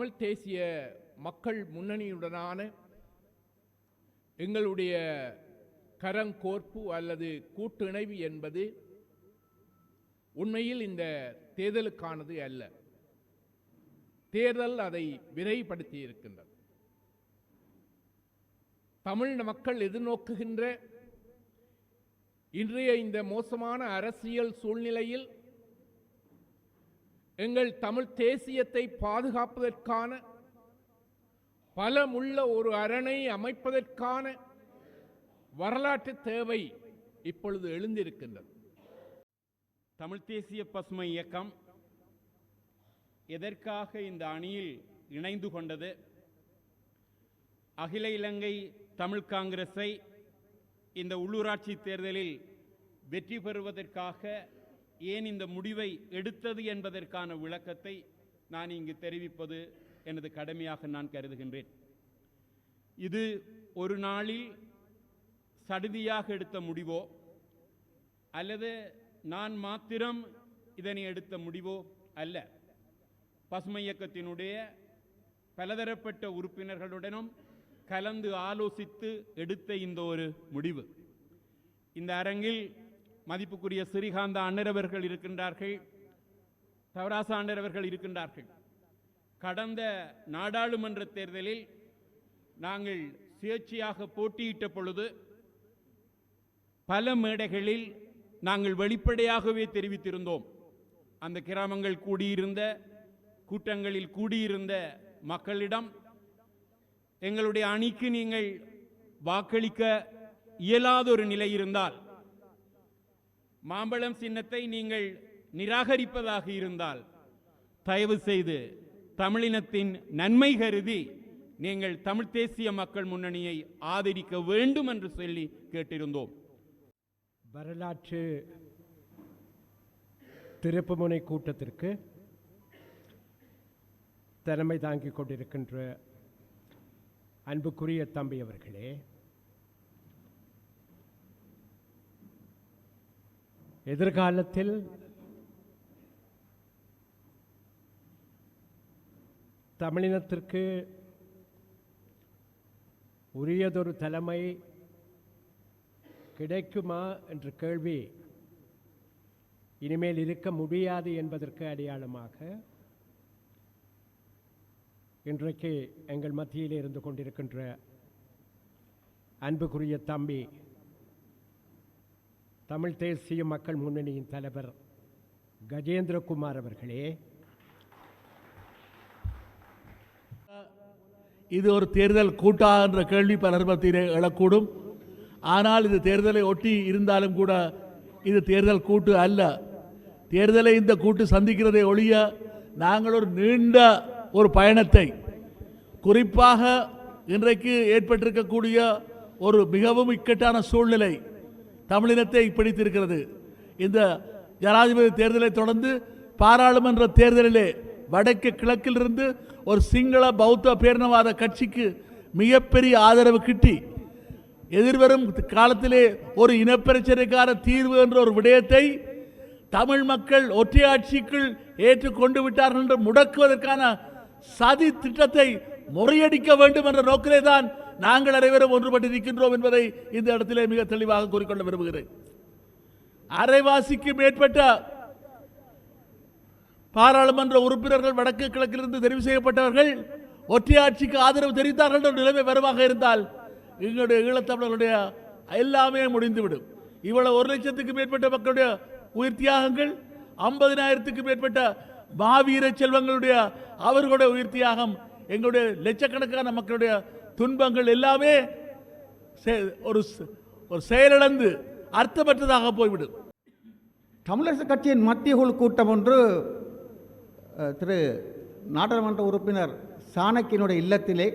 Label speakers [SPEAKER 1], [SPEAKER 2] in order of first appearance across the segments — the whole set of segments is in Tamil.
[SPEAKER 1] தமிழ் தேசிய மக்கள் முன்னணியுடனான எங்களுடைய கரங்கோர்ப்பு அல்லது கூட்டிணைவு என்பது உண்மையில் இந்த தேர்தலுக்கானது அல்ல. தேர்தல் அதை விரைவுபடுத்தி இருக்கின்றது. தமிழ் மக்கள் எதிர்நோக்குகின்ற இன்றைய இந்த மோசமான அரசியல் சூழ்நிலையில் எங்கள் தமிழ் தேசியத்தை பாதுகாப்பதற்கான பலமுள்ள ஒரு அரணை அமைப்பதற்கான வரலாற்று தேவை இப்பொழுது எழுந்திருக்கின்றது.
[SPEAKER 2] தமிழ் தேசிய பசுமை இயக்கம் எதற்காக இந்த அணியில் இணைந்து கொண்டது? அகில இலங்கை தமிழ் காங்கிரஸை இந்த உள்ளூராட்சி தேர்தலில் வெற்றி பெறுவதற்காக ஏன் இந்த முடிவை எடுத்தது என்பதற்கான விளக்கத்தை நான் இங்கு தெரிவிப்பது எனது கடமையாக நான் கருதுகின்றேன். இது ஒரு நாளில் சடுதியாக எடுத்த முடிவோ அல்லது நான் மாத்திரம் இதனை எடுத்த முடிவோ அல்ல. பசுமை இயக்கத்தினுடைய பலதரப்பட்ட உறுப்பினர்களுடனும் கலந்து ஆலோசித்து எடுத்த இந்த ஒரு முடிவு. இந்த அரங்கில் மதிப்புக்குரிய ஸ்ரீகாந்த அண்ணரவர்கள் இருக்கின்றார்கள். தவராச அண்ணரவர்கள் இருக்கின்றார்கள். கடந்த நாடாளுமன்ற தேர்தலில் நாங்கள் சுயேட்சையாக போட்டியிட்ட பொழுது பல மேடைகளில் நாங்கள் வெளிப்படையாகவே தெரிவித்திருந்தோம். அந்த கிராமங்கள் கூடியிருந்த கூட்டங்களில் கூடியிருந்த மக்களிடம் எங்களுடைய அணிக்கு நீங்கள் வாக்களிக்க இயலாத ஒரு நிலை இருந்தால் மாம்பழம் சின்னத்தை நீங்கள் நிராகரிப்பதாக இருந்தால் தயவு செய்து தமிழினத்தின் நன்மை கருதி நீங்கள் தமிழ் தேசிய மக்கள் முன்னணியை ஆதரிக்க வேண்டும் என்று சொல்லி கேட்டிருந்தோம்.
[SPEAKER 3] வரலாற்று திருப்புமுனை கூட்டத்திற்கு தலைமை தாங்கிக் கொண்டிருக்கின்ற அன்புக்குரிய தம்பி அவர்களே எதிர்காலத்தில் தமிழினத்திற்கு உரியதொரு தலைமை கிடைக்குமா என்ற கேள்வி இனிமேல் இருக்க முடியாது என்பதற்கு அடையாளமாக இன்றைக்கு எங்கள் மத்தியில் இருந்து கொண்டிருக்கின்ற அன்புக்குரிய தம்பி தமிழ் தேசிய மக்கள் முன்னணியின் தலைவர் கஜேந்திரகுமார் அவர்களே.
[SPEAKER 4] இது ஒரு தேர்தல் கூட்டா என்ற கேள்வி பலர் மத்தியிலே எழக்கூடும். ஆனால் இது தேர்தலை ஒட்டி இருந்தாலும் கூட இது தேர்தல் கூட்டு அல்ல. தேர்தலை இந்த கூட்டு சந்திக்கிறதை ஒழிய நாங்கள் ஒரு நீண்ட ஒரு பயணத்தை குறிப்பாக இன்றைக்கு ஏற்பட்டிருக்கக்கூடிய ஒரு மிகவும் இக்கட்டான சூழ்நிலை தமிழினத்தை பிடித்திருக்கிறது இந்த ஜனாதிபதி தேர்தலை தொடர்ந்து பாராளுமன்ற தேர்தலிலே வடக்கு கிழக்கிலிருந்து ஒரு சிங்கள பௌத்த பேரினவாத கட்சிக்கு மிகப்பெரிய ஆதரவு கிட்டி எதிர்வரும் காலத்திலே ஒரு இனப்பிரச்சனைக்கான தீர்வு என்ற ஒரு விடயத்தை தமிழ் மக்கள் ஒற்றையாட்சிக்குள் ஏற்றுக்கொண்டு விட்டார்கள் என்று முடக்குவதற்கான சதி திட்டத்தை முறியடிக்க வேண்டும் என்ற நோக்கிலே தான் நாங்கள் அனைவரும் ஒன்றுபட்டிருக்கின்றோம் என்பதை இந்த இடத்திலே மிக தெளிவாக கூறிக்கொள்ள விரும்புகிறேன். அரைவாசிக்கு மேற்பட்ட பாராளுமன்ற உறுப்பினர்கள் வடக்கு கிழக்கிலிருந்து தெரிவு செய்யப்பட்டவர்கள் ஒற்றையாட்சிக்கு ஆதரவு தெரிவித்தார்கள் என்ற நிலைமை வருவாக இருந்தால் எங்களுடைய ஈழத்தமிழர்களுடைய எல்லாமே முடிந்துவிடும். இவ்வளவு ஒரு லட்சத்துக்கு மேற்பட்ட மக்களுடைய உயிர் தியாகங்கள் ஐம்பதினாயிரத்துக்கு மேற்பட்ட மாவீர செல்வங்களுடைய அவர்களுடைய உயிர் தியாகம் எங்களுடைய லட்சக்கணக்கான மக்களுடைய துன்பங்கள் எல்லாமே செ- ஒரு ஒரு செயலிழந்து அர்த்தமற்றதாக போய்விடும்.
[SPEAKER 5] தமிழரசு கட்சியின் மத்திய குழு கூட்டம் ஒன்று திரு நாடாளுமன்ற உறுப்பினர் சாணக்கியனுடைய இல்லத்திலே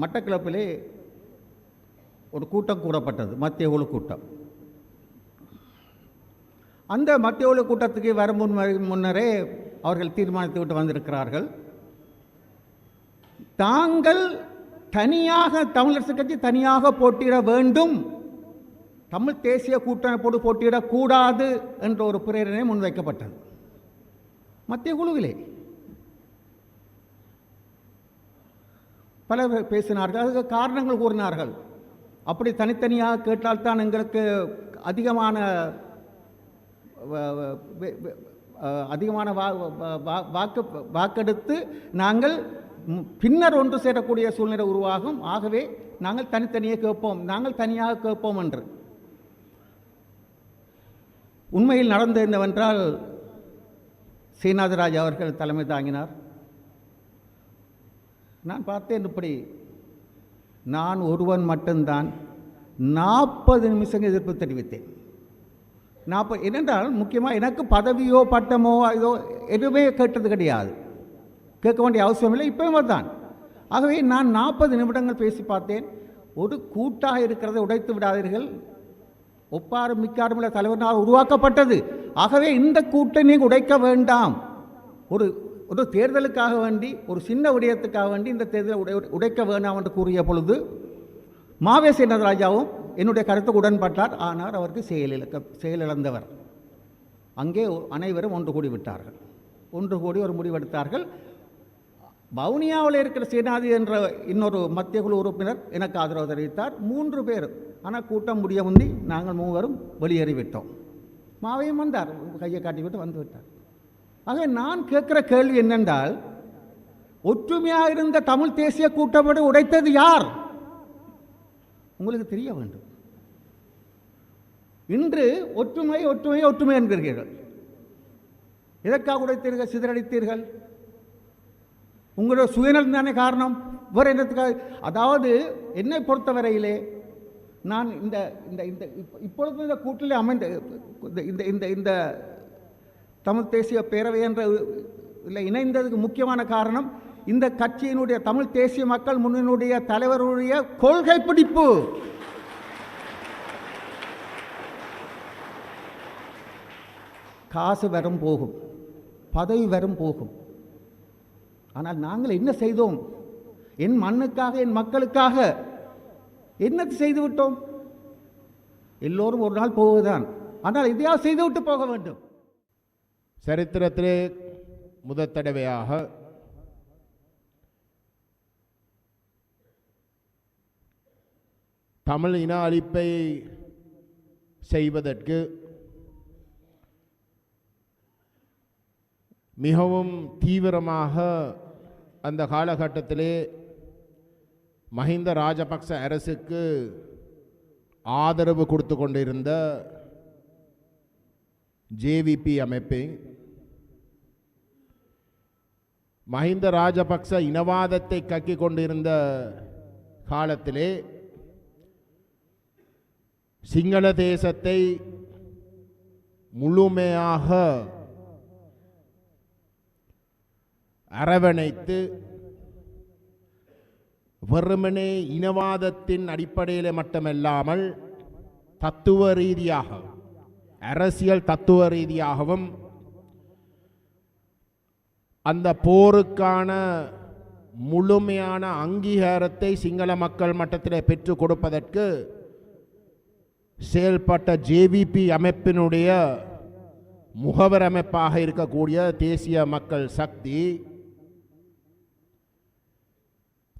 [SPEAKER 5] மட்டக்களப்பிலே ஒரு கூட்டம் கூடப்பட்டது மத்திய குழு கூட்டம். அந்த மத்திய குழு கூட்டத்துக்கு வரும் முன் முன்னரே அவர்கள் தீர்மானித்து விட்டு வந்திருக்கிறார்கள். தாங்கள் தனியாக தமிழரசு கட்சி தனியாக போட்டியிட வேண்டும். தமிழ் தேசிய கூட்டமைப்போடு போட்டியிடக்கூடாது என்ற ஒரு பிரேரணை முன்வைக்கப்பட்டது. மத்திய குழுவிலே. பலர் பேசினார்கள். அதுக்கு காரணங்கள் கூறினார்கள். அப்படி தனித்தனியாக கேட்டால்தான் எங்களுக்கு அதிகமான அதிகமான வா வா- வாக்கு வாக்கெடுத்து நாங்கள் பின்னர் ஒன்று சேரக்கூடிய சூழ்நிலை உருவாகும். ஆகவே நாங்கள் தனித்தனியே கேட்போம். நாங்கள் தனியாக கேட்போம் என்று. உண்மையில் நடந்த என்னவென்றால் ஸ்ரீநாதராஜ் அவர்கள் தலைமை தாங்கினார். நான் பார்த்தேன் இப்படி. நான் ஒருவன் மட்டும்தான் நாற்பது நிமிஷம் எதிர்ப்பு தெரிவித்தேன். நாற்பது என்னென்றால் முக்கியமாக எனக்கு பதவியோ பட்டமோ இதோ எதுவுமே கேட்டது கிடையாது. கேட்க வேண்டிய அவசியம் இல்லை இப்பவும் தான் ஆகவே நான் நாற்பது நிமிடங்கள் பேசி பார்த்தேன். ஒரு கூட்டாக இருக்கிறதை உடைத்து விடாதீர்கள். ஒப்பாரும் மிக்காரும் உள்ள தலைவனால் உருவாக்கப்பட்டது. ஆகவே இந்த கூட்டை நீங்கள் உடைக்க வேண்டாம். ஒரு ஒரு தேர்தலுக்காக வேண்டி ஒரு சின்ன விடயத்துக்காக வேண்டி இந்த தேர்தலை உடை உடைக்க வேண்டாம் என்று கூறிய பொழுது மாவே சேனராஜாவும் என்னுடைய கருத்துக்கு உடன்பட்டார். ஆனால் அவருக்கு செயலிழக்க செயலிழந்தவர் அங்கே அனைவரும் ஒன்று கூடி விட்டார்கள் ஒன்று கூடி ஒரு முடிவெடுத்தார்கள். வவுனியாவில் இருக்கிற சேனாதி என்ற இன்னொரு மத்திய குழு உறுப்பினர் எனக்கு ஆதரவு தெரிவித்தார். மூன்று பேர். ஆனால் கூட்டம் முடிய முந்தி நாங்கள் மூவரும் வெளியேறிவிட்டோம். மாவையும் வந்தார். கையை காட்டிவிட்டு வந்து விட்டார். ஆக நான் கேட்குற கேள்வி என்னென்றால் ஒற்றுமையாக இருந்த தமிழ் தேசிய கூட்டமைப்பை உடைத்தது யார்? உங்களுக்கு தெரிய வேண்டும். இன்று ஒற்றுமை ஒற்றுமை ஒற்றுமை என்கிறீர்கள். எதற்காக உடைத்தீர்கள்? சிதறடித்தீர்கள்? உங்களோட சுயநலம் தானே காரணம்? வேறு என்னத்துக்காக? அதாவது என்னை பொறுத்தவரையிலே நான் இந்த இந்த இந்த இப்பொழுது இந்த கூட்டில் அமைந்த இந்த- இந்த இந்த இந்த தமிழ் தேசிய பேரவை என்ற இல்லை இணைந்ததுக்கு முக்கியமான காரணம் இந்த கட்சியினுடைய தமிழ் தேசிய மக்கள் முன்னணியுடைய தலைவருடைய கொள்கை பிடிப்பு. காசு வரும் போகும் பதவி வரும் போகும். ஆனால் நாங்கள் என்ன செய்தோம்? என் மண்ணுக்காக என் மக்களுக்காக என்ன செய்து விட்டோம்? எல்லோரும் ஒரு நாள் போவதுதான். ஆனால் இதையாவது செய்துவிட்டு போக வேண்டும்.
[SPEAKER 6] சரித்திரத்திலே முதற் தடவையாக தமிழ் இன அழிப்பை செய்வதற்கு மிகவும் தீவிரமாக அந்த காலகட்டத்திலே மஹிந்த ராஜபக்ச அரசுக்கு ஆதரவு கொடுத்து கொண்டிருந்த ஜேவிபி அமைப்பை மஹிந்த ராஜபக்ச இனவாதத்தை கக்கி கொண்டிருந்த காலத்திலே சிங்கள தேசத்தை முழுமையாக அரவணைத்து வெறுமனே இனவாதத்தின் அடிப்படையில் மட்டுமல்லாமல் தத்துவ ரீதியாக அரசியல் தத்துவ ரீதியாகவும் அந்த போருக்கான முழுமையான அங்கீகாரத்தை சிங்கள மக்கள் மட்டத்தில் பெற்றுக் கொடுப்பதற்கு செயல்பட்ட ஜேவிபி அமைப்பினுடைய முகவர் அமைப்பாக இருக்கக்கூடிய தேசிய மக்கள் சக்தி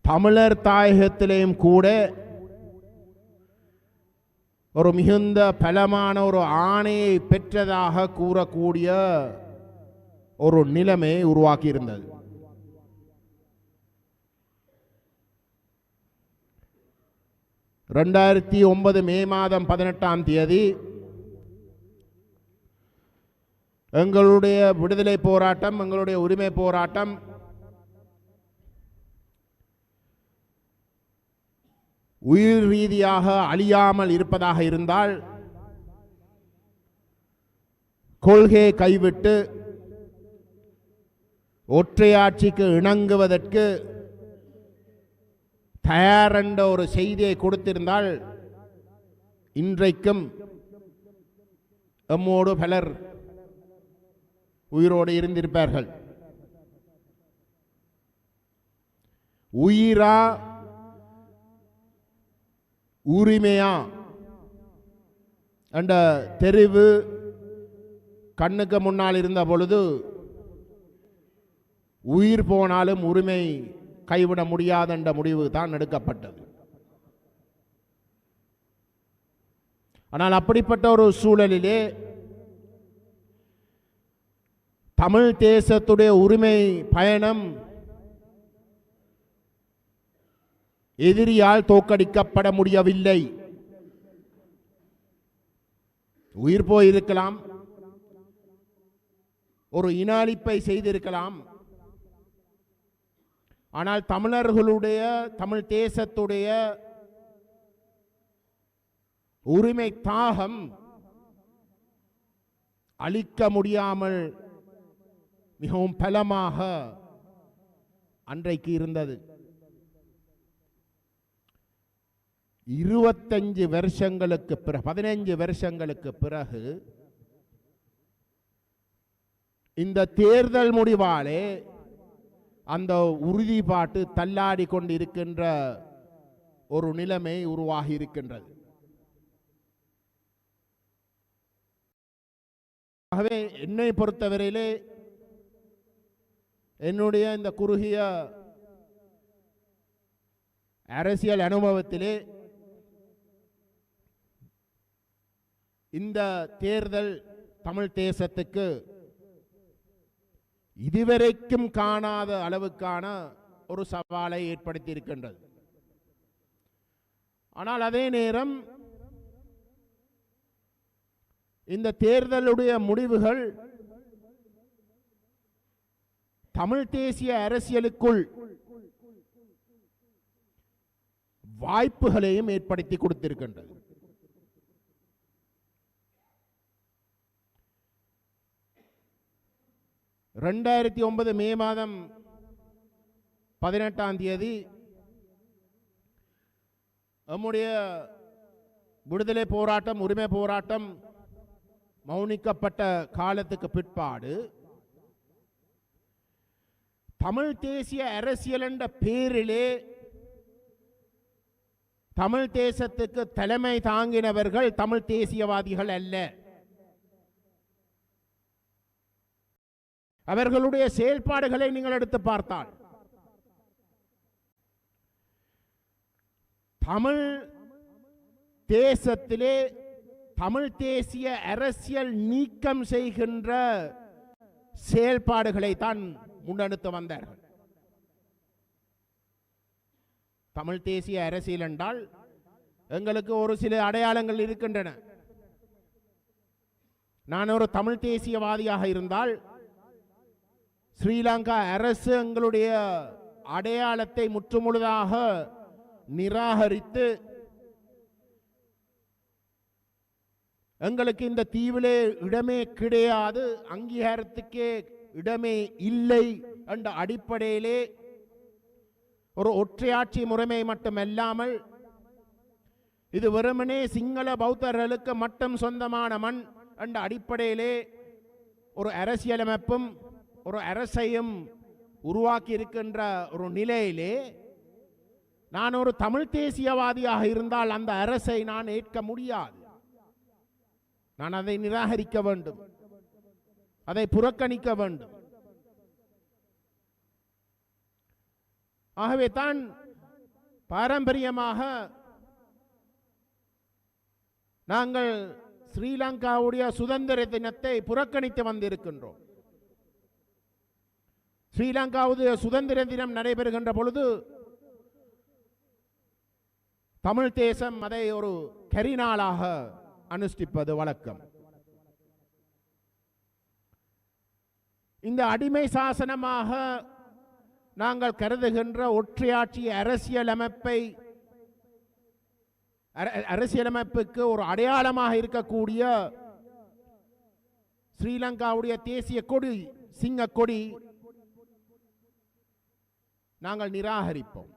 [SPEAKER 6] தமிழர் தாயகத்திலேயும் கூட ஒரு மிகுந்த பலமான ஒரு ஆணையை பெற்றதாக கூறக்கூடிய ஒரு நிலைமையை உருவாக்கியிருந்தது ரெண்டாயிரத்தி ஒன்பது மே மாதம் பதினெட்டாம் தேதி எங்களுடைய விடுதலை போராட்டம் எங்களுடைய உரிமை போராட்டம் உயிர் ரீதியாக அழியாமல் இருப்பதாக இருந்தால் கொள்கையை கைவிட்டு ஒற்றையாட்சிக்கு இணங்குவதற்கு தயாரென்ற ஒரு செய்தியை கொடுத்திருந்தால் இன்றைக்கும் எம்மோடு பலர் உயிரோடு இருந்திருப்பார்கள். உயிரா உரிமையா? என்ற தெரிவு கண்ணுக்கு முன்னால் இருந்த பொழுது உயிர் போனாலும் உரிமை கைவிட முடியாத என்ற முடிவு தான் எடுக்கப்பட்டது. ஆனால் அப்படிப்பட்ட ஒரு சூழலிலே தமிழ் தேசத்துடைய உரிமை பயணம் எதிரியால் தோக்கடிக்கப்பட முடியவில்லை. உயிர் போயிருக்கலாம். ஒரு இன அழிப்பை செய்திருக்கலாம். ஆனால் தமிழர்களுடைய தமிழ் தேசத்துடைய உரிமை தாகம் அழிக்க முடியாமல் மிகவும் பலமாக அன்றைக்கு இருந்தது. இருபத்தஞ்சு வருஷங்களுக்கு பிறகு பதினைஞ்சு வருஷங்களுக்கு பிறகு இந்த தேர்தல் முடிவாலே அந்த உறுதிப்பாட்டு தள்ளாடி கொண்டிருக்கின்ற ஒரு நிலைமை உருவாகி இருக்கின்றது. ஆகவே என்னை பொறுத்தவரையிலே என்னுடைய இந்த குறுகிய அரசியல் அனுபவத்திலே இந்த தேர்தல் தமிழ் தேசத்துக்கு இதுவரைக்கும் காணாத அளவுக்கான ஒரு சவாலை ஏற்படுத்தி இருக்கின்றது ஆனால் அதே நேரம் இந்த தேர்தலுடைய முடிவுகள் தமிழ் தேசிய அரசியலுக்குள் வாய்ப்புகளையும் ஏற்படுத்தி கொடுத்திருக்கின்றது. ரெண்டாயிரத்தி ஒன்பது மே மாதம் பதினெட்டாம் தேதி நம்முடைய விடுதலை போராட்டம் உரிமை போராட்டம் மௌனிக்கப்பட்ட காலத்துக்கு பிற்பாடு தமிழ் தேசிய அரசியல் என்ற பேரிலே தமிழ் தேசத்துக்கு தலைமை தாங்கினவர்கள் தமிழ் தேசியவாதிகள் அல்ல. அவர்களுடைய செயல்பாடுகளை நீங்கள் எடுத்து பார்த்தால். தமிழ் தேசத்திலே தமிழ் தேசிய அரசியல் நீக்கம் செய்கின்ற செயல்பாடுகளை தான் முன்னெடுத்து வந்தார்கள். தமிழ் தேசிய அரசியல் என்றால் எங்களுக்கு ஒரு சில அடையாளங்கள் இருக்கின்றன. நான் ஒரு தமிழ் தேசியவாதியாக இருந்தால் ஸ்ரீலங்கா அரசு எங்களுடைய அடையாளத்தை முற்றுமுழுதாக நிராகரித்து எங்களுக்கு இந்த தீவிலே இடமே கிடையாது அங்கீகாரத்துக்கே இடமே இல்லை என்ற அடிப்படையிலே ஒரு ஒற்றையாட்சி முறைமை மட்டுமல்லாமல் இது வெறுமனே சிங்கள பௌத்தர்களுக்கு மட்டும் சொந்தமான மண் என்ற அடிப்படையிலே ஒரு அரசியலமைப்பும் ஒரு அரசையும் உருவாக்கி இருக்கின்ற ஒரு நிலையிலே நான் ஒரு தமிழ் தேசியவாதியாக இருந்தால் அந்த அரசை நான் ஏற்க முடியாது. நான் அதை நிராகரிக்க வேண்டும். அதை புறக்கணிக்க வேண்டும். ஆகவே தான் பாரம்பரியமாக நாங்கள் ஸ்ரீலங்காவுடைய சுதந்திர தினத்தை புறக்கணித்து வந்திருக்கின்றோம். ஸ்ரீலங்காவது சுதந்திர தினம் நடைபெறுகின்ற பொழுது தமிழ் தேசம் அதை ஒரு கரிநாளாக அனுஷ்டிப்பது வழக்கம். இந்த அடிமை சாசனமாக நாங்கள் கருதுகின்ற ஒற்றையாட்சி அரசியலமைப்பை அரசியலமைப்புக்கு ஒரு அடையாளமாக இருக்கக்கூடிய ஸ்ரீலங்காவுடைய தேசிய கொடி சிங்க கொடி நாங்கள் நிராகரிப்போம்.